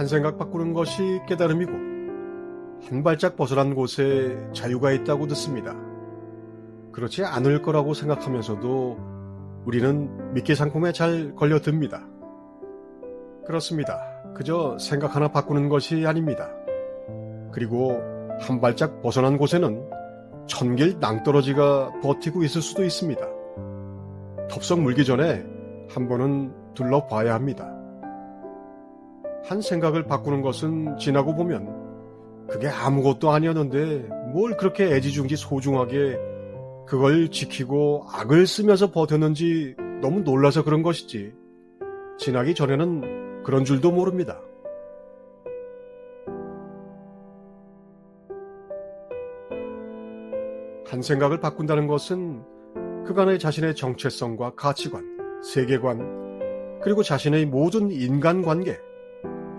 한 생각 바꾸는 것이 깨달음이고 한 발짝 벗어난 곳에 자유가 있다고 듣습니다. 그렇지 않을 거라고 생각하면서도 우리는 미끼 상품에 잘 걸려듭니다. 그렇습니다. 그저 생각 하나 바꾸는 것이 아닙니다. 그리고 한 발짝 벗어난 곳에는 천길 낭떠러지가 버티고 있을 수도 있습니다. 덥석 물기 전에 한 번은 둘러봐야 합니다. 한 생각을 바꾸는 것은 지나고 보면 그게 아무것도 아니었는데 뭘 그렇게 애지중지 소중하게 그걸 지키고 악을 쓰면서 버텼는지 너무 놀라서 그런 것이지. 지나기 전에는 그런 줄도 모릅니다. 한 생각을 바꾼다는 것은 그간의 자신의 정체성과 가치관, 세계관, 그리고 자신의 모든 인간관계,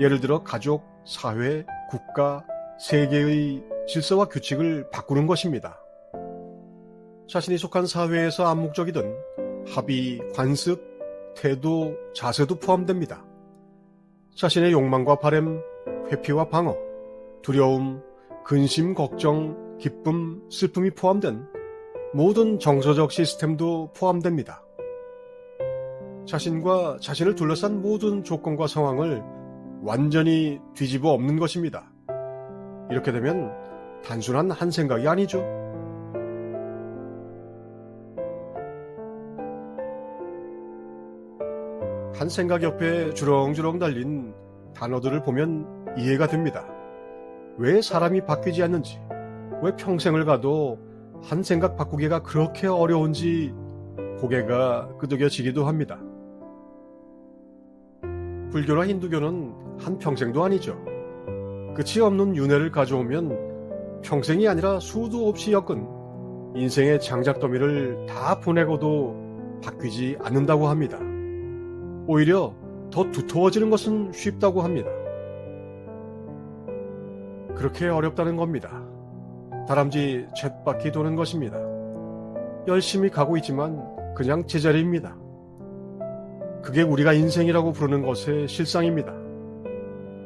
예를 들어 가족, 사회, 국가, 세계의 질서와 규칙을 바꾸는 것입니다. 자신이 속한 사회에서 암묵적이든 합의, 관습, 태도, 자세도 포함됩니다. 자신의 욕망과 바램, 회피와 방어, 두려움, 근심, 걱정, 기쁨, 슬픔이 포함된 모든 정서적 시스템도 포함됩니다. 자신과 자신을 둘러싼 모든 조건과 상황을 완전히 뒤집어 엎는 것입니다. 이렇게 되면 단순한 한 생각이 아니죠. 한 생각 옆에 주렁주렁 달린 단어들을 보면 이해가 됩니다. 왜 사람이 바뀌지 않는지, 왜 평생을 가도 한 생각 바꾸기가 그렇게 어려운지 고개가 끄덕여지기도 합니다. 불교나 힌두교는 한 평생도 아니죠. 끝이 없는 윤회를 가져오면 평생이 아니라 수도 없이 엮은 인생의 장작더미를 다 보내고도 바뀌지 않는다고 합니다. 오히려 더 두터워지는 것은 쉽다고 합니다. 그렇게 어렵다는 겁니다. 다람쥐 쳇바퀴 도는 것입니다. 열심히 가고 있지만 그냥 제자리입니다. 그게 우리가 인생이라고 부르는 것의 실상입니다.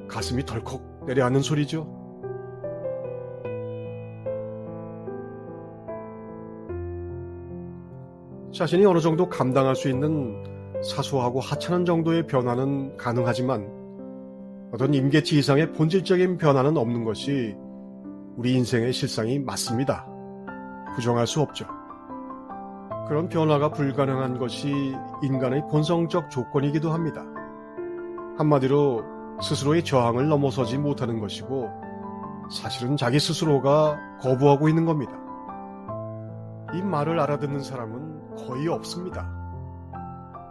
가슴이 덜컥 내려앉는 소리죠. 자신이 어느 정도 감당할 수 있는 사소하고 하찮은 정도의 변화는 가능하지만 어떤 임계치 이상의 본질적인 변화는 없는 것이 우리 인생의 실상이 맞습니다. 부정할 수 없죠. 그런 변화가 불가능한 것이 인간의 본성적 조건이기도 합니다. 한마디로 스스로의 저항을 넘어서지 못하는 것이고 사실은 자기 스스로가 거부하고 있는 겁니다. 이 말을 알아듣는 사람은 거의 없습니다.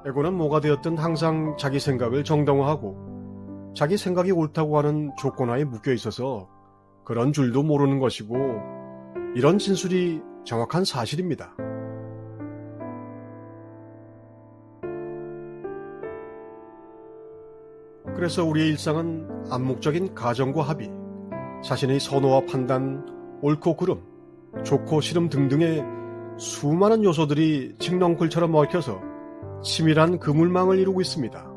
에고는 뭐가 되었든 항상 자기 생각을 정당화하고 자기 생각이 옳다고 하는 조건화에 묶여 있어서 그런 줄도 모르는 것이고 이런 진술이 정확한 사실입니다. 그래서 우리의 일상은 암묵적인 가정과 합의, 자신의 선호와 판단, 옳고 그름, 좋고 싫음 등등의 수많은 요소들이 칡넝쿨처럼 얽혀서 치밀한 그물망을 이루고 있습니다.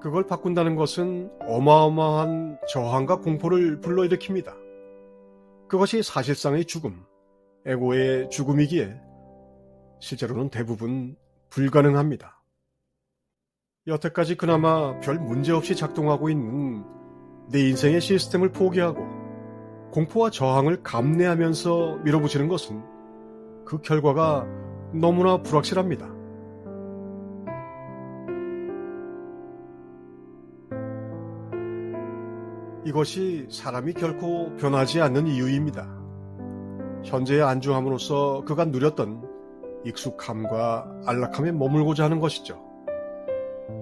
그걸 바꾼다는 것은 어마어마한 저항과 공포를 불러일으킵니다. 그것이 사실상의 죽음, 에고의 죽음이기에 실제로는 대부분 불가능합니다. 여태까지 그나마 별 문제 없이 작동하고 있는 내 인생의 시스템을 포기하고 공포와 저항을 감내하면서 밀어붙이는 것은 그 결과가 너무나 불확실합니다. 이것이 사람이 결코 변하지 않는 이유입니다. 현재의 안주함으로써 그가 누렸던 익숙함과 안락함에 머물고자 하는 것이죠.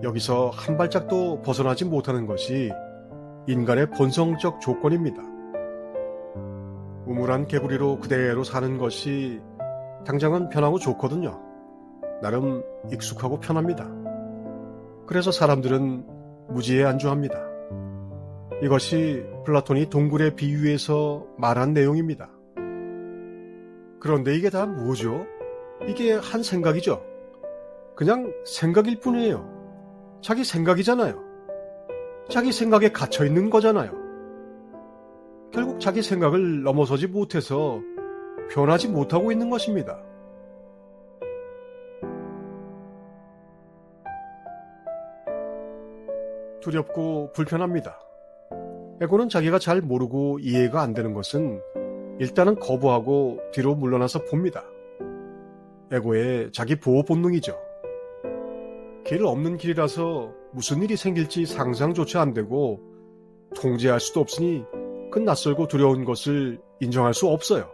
여기서 한 발짝도 벗어나지 못하는 것이 인간의 본성적 조건입니다. 우물한 개구리로 그대로 사는 것이 당장은 편하고 좋거든요. 나름 익숙하고 편합니다. 그래서 사람들은 무지에 안주합니다. 이것이 플라톤이 동굴의 비유에서 말한 내용입니다. 그런데 이게 다 뭐죠? 이게 한 생각이죠. 그냥 생각일 뿐이에요. 자기 생각이잖아요. 자기 생각에 갇혀 있는 거잖아요. 결국 자기 생각을 넘어서지 못해서 변하지 못하고 있는 것입니다. 두렵고 불편합니다. 에고는 자기가 잘 모르고 이해가 안 되는 것은 일단은 거부하고 뒤로 물러나서 봅니다. 에고의 자기 보호 본능이죠. 길 없는 길이라서 무슨 일이 생길지 상상조차 안 되고 통제할 수도 없으니 그 낯설고 두려운 것을 인정할 수 없어요.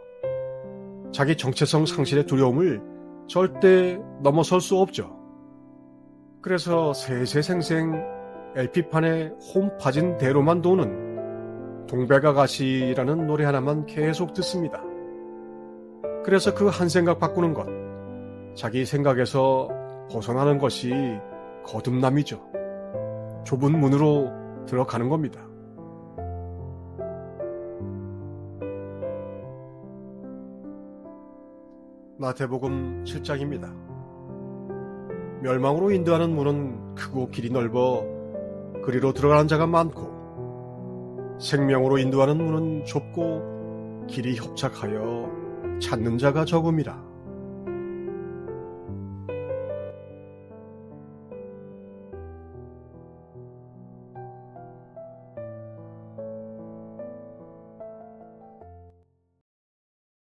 자기 정체성 상실의 두려움을 절대 넘어설 수 없죠. 그래서 세세생생 LP판에 홈 파진 대로만 도는 동백아가씨라는 노래 하나만 계속 듣습니다. 그래서 그 한 생각 바꾸는 것, 자기 생각에서 벗어나는 것이 거듭남이죠. 좁은 문으로 들어가는 겁니다. 마태복음 7장입니다. 멸망으로 인도하는 문은 크고 길이 넓어 그리로 들어가는 자가 많고 생명으로 인도하는 문은 좁고 길이 협착하여 찾는 자가 적음이라.